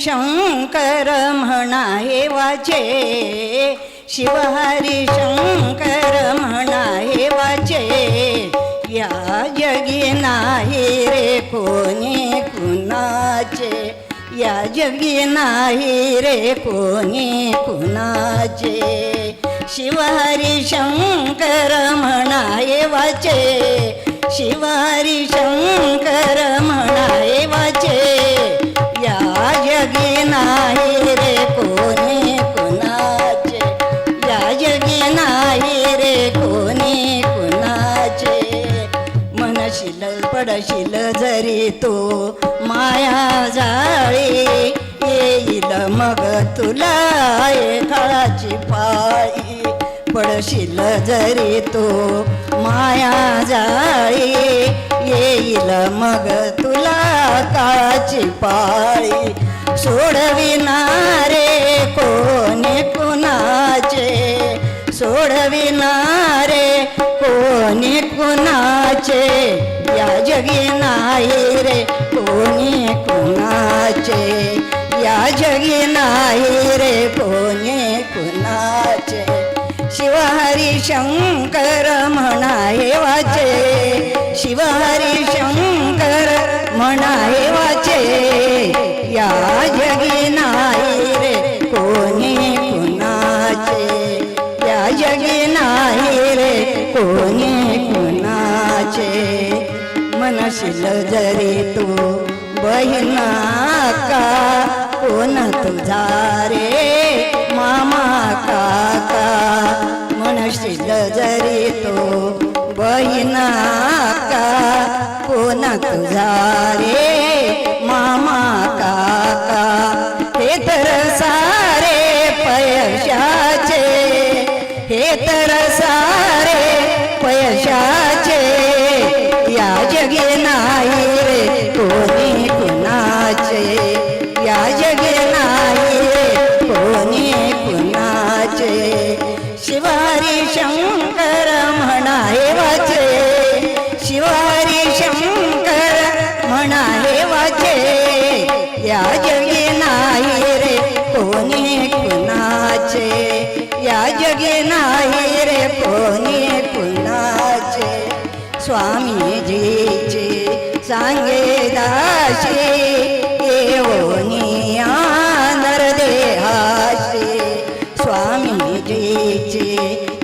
शंकर म्हणा हे वाचे. शिवहरी शंकर म्हणा हे वाचे. या जगी नाही रे कोणी कुणाचे. या जगी नाही रे कोणी कुणाचे. शिवहरी शंकर म्हणाये वाचे. शिवहरी शंकर नाही रे कोणी कुणाचे? या जगी नाही रे कोणी कुणाचे? मनशील पडशील जरी तो माया जाळी येईल मग तुला एकाची पाळी. पडशील जरी तो माया जाळी येईल मग तुला काळाची पाळी. सोडविणारे कोणी कुणाचे? सोडविणारे कोणी कुणाचे? या जगी नाही रे कोणी कुणाचे? या जगी नाही रे कोणी कुणाचे? शिवहरी शंकर म्हणाये वाचे. शिवहरी शंकर म्हणाये वाचे. या कोणी कुणाचे? मनशील जरी तू बहिणा का कोण तुझा रे मामा काका मनशील जरी तू बहिणा का कोण तुझा रे या जगे नाही रे कोणी कुणाचे? या जगे नाही रे कोणी कुणाचे? स्वामीजीचे सांगे दाशी येवनी आनर देहाशी स्वामीजीचे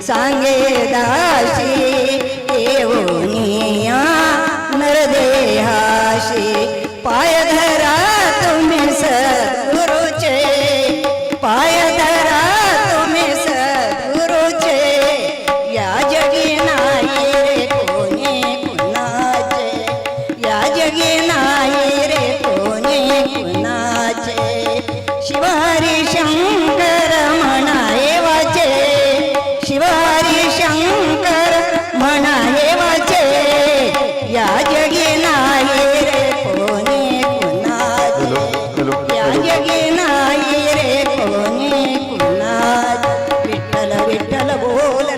सांगे दाशे दाशी येवनी नरदेहाशी पाय धरा আছে oh.